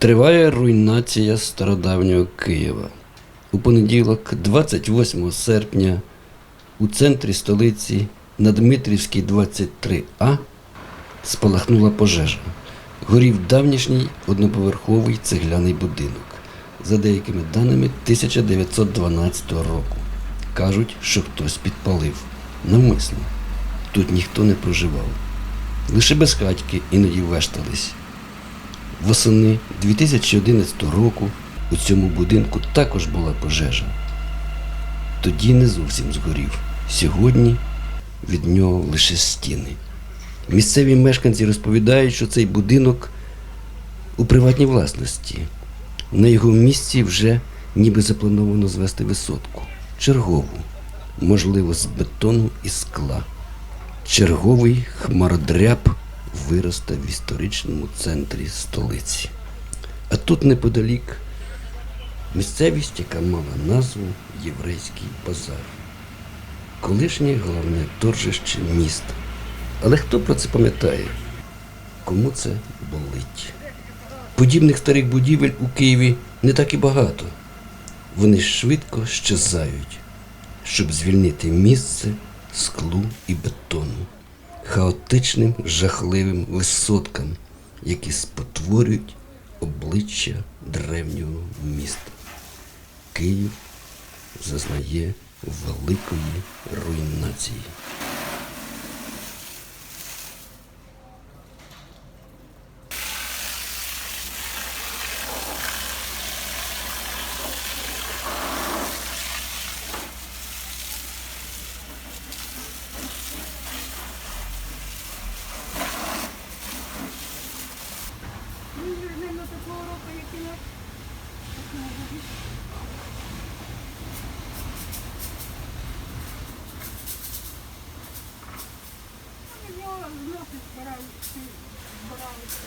Триває руйнація стародавнього Києва. У понеділок, 28 серпня, у центрі столиці на Дмитрівській 23А спалахнула пожежа. Горів давнішній одноповерховий цегляний будинок. За деякими даними 1912 року. Кажуть, що хтось підпалив. Навмисно. Тут ніхто не проживав. Лише безхатьки іноді вештались. Восени 2011 року у цьому будинку також була пожежа. Тоді не зовсім згорів. Сьогодні від нього лише стіни. Місцеві мешканці розповідають, що цей будинок у приватній власності. На його місці вже ніби заплановано звести висотку. Чергову, можливо, з бетону і скла. Черговий хмародряб виросте в історичному центрі столиці. А тут неподалік місцевість, яка мала назву Єврейський базар. Колишнє головне торжище міста. Але хто про це пам'ятає? Кому це болить? Подібних старих будівель у Києві не так і багато. Вони швидко щезають, щоб звільнити місце склу і бетону, хаотичним жахливим висоткам, які спотворюють обличчя древнього міста. Київ зазнає великої руйнації. примерно такого року, як і нас. У нього зносить збирали, збиралися.